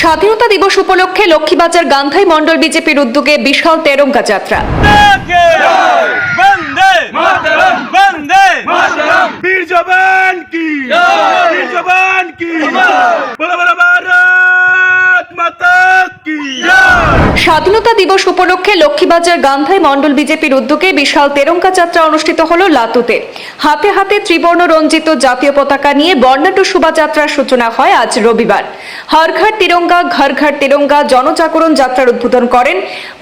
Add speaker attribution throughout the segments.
Speaker 1: স্বাধীনতা দিবস উপলক্ষে লক্ষ্মীবাজার গান্ধাই মণ্ডল বিজেপির উদ্যোগে বিশাল তেরঙ্গা যাত্রা।
Speaker 2: বীর
Speaker 3: জবান
Speaker 2: কি? বীর জবান কি? বলো
Speaker 1: স্বাধীনতা দিবস উপলক্ষে লক্ষ্মীবাজার গান্ধাই মণ্ডল বিজেপির উদ্যোগে বিশাল তেরঙ্গা যাত্রা অনুষ্ঠিত হল লাতুতে। হাতে হাতে ত্রিবর্ণ রঞ্জিত জাতীয় পতাকা নিয়ে বর্ণাঢ্য শোভাযাত্রার সূচনা হয় আজ রবিবার। হর ঘর তিরঙ্গা ঘর তিরঙ্গা জনজাগরণ যাত্রার উদ্বোধন করেন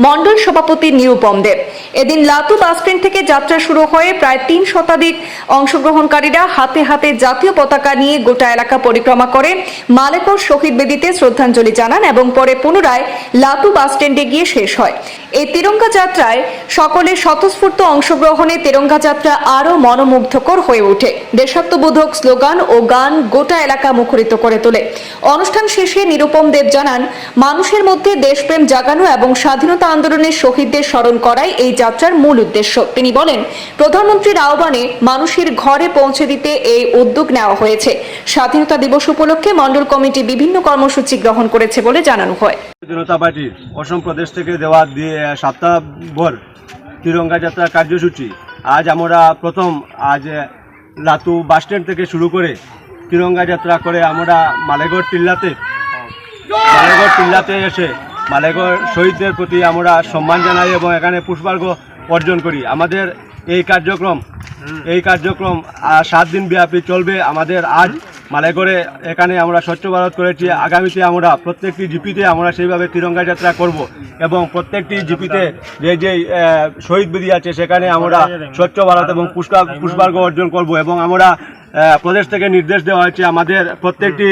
Speaker 1: মণ্ডল সভাপতি নিরুপম দেব। এদিন লাতু বাসস্ট্যান্ড থেকে যাত্রা শুরু হয়ে প্রায় তিন শতাধিক অংশগ্রহণকারীরা হাতে হাতে জাতীয় পতাকা নিয়ে গোটা এলাকা পরিক্রমা করে মালেকর শহীদ বেদিতে শ্রদ্ধাঞ্জলি জানান এবং পরে পুনরায় লাতু বাসস্ট্যান্ডে গিয়ে শেষ হয়। এই তিরঙ্গা যাত্রায় সকলের স্বতঃস্ফূর্ত অংশগ্রহণে তিরঙ্গা যাত্রা আরও মনোমুগ্ধকর হয়ে ওঠে। দেশাত্মবোধক স্লোগান ও গান গোটা এলাকা মুখরিত করে তোলে। অনুষ্ঠান শেষে নিরুপম দেব জানান, মানুষের মধ্যে দেশপ্রেম জাগানো এবং স্বাধীনতা আন্দোলনের শহীদদের স্মরণ করাই এই যাত্রার মূল উদ্দেশ্য। তিনি বলেন, প্রধানমন্ত্রীর আহ্বানে মানুষের ঘরে পৌঁছে দিতে এই উদ্যোগ নেওয়া হয়েছে। স্বাধীনতা দিবস উপলক্ষে মণ্ডল কমিটি বিভিন্ন কর্মসূচি গ্রহণ করেছে বলে জানানো হয়।
Speaker 4: জনতা পার্টির অসম প্রদেশ থেকে দেওয়া দিয়ে সপ্তাহভর তিরঙ্গা যাত্রা কার্যসূচি। আজ আমরা প্রথম, আজ লাতু বাসস্ট্যান্ড থেকে শুরু করে তিরঙ্গা যাত্রা করে আমরা মালেগড় টিল্লাতে মালেগড় টিল্লাতে এসে মালেগড় শহীদদের প্রতি আমরা সম্মান জানাই এবং এখানে পুষ্পার্ঘ অর্জন করি। আমাদের এই কার্যক্রম এই কার্যক্রম সাত দিন ব্যাপী চলবে। আমাদের আজ মালেগড়ে এখানে আমরা স্বচ্ছ ভারত করেছি। আগামীতে আমরা প্রত্যেকটি জিপিতে আমরা সেইভাবে তিরঙ্গা যাত্রা করব এবং প্রত্যেকটি জিপিতে যে যে শহীদ বিধি আছে, সেখানে আমরা স্বচ্ছ ভারত এবং পুষ্পা পুষ্পার্ঘ অর্জন করব এবং আমরা প্রদেশ থেকে নির্দেশ দেওয়া হয়েছে, আমাদের প্রত্যেকটি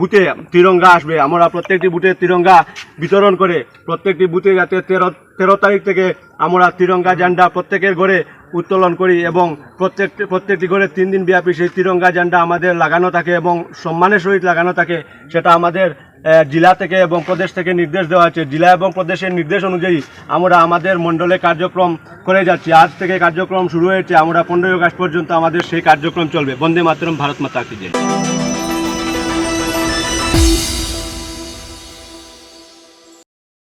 Speaker 4: বুথে তিরঙ্গা আসবে। আমরা প্রত্যেকটি বুথে তিরঙ্গা বিতরণ করে, প্রত্যেকটি বুথে যাতে তেরো তেরো তারিখ থেকে আমরা তিরঙ্গা ঝান্ডা প্রত্যেকের ঘরে উত্তোলন করি এবং প্রত্যেকটি প্রত্যেকটি ঘরে তিন দিন ব্যাপী সেই তিরঙ্গা ঝান্ডা আমাদের লাগানো থাকে এবং সম্মানের সহিত লাগানো থাকে, সেটা আমাদের জেলা থেকে এবং প্রদেশ থেকে নির্দেশ দেওয়া হয়েছে জেলা এবং প্রদেশের নির্দেশ অনুযায়ী আমরা আমাদের মণ্ডলে কার্যক্রম করে যাচ্ছি। আজ থেকে কার্যক্রম শুরু হয়েছে, আমরা পনেরোই আগস্ট পর্যন্ত আমাদের সেই কার্যক্রম চলবে। বন্দে মাতরম, ভারত মাতা কি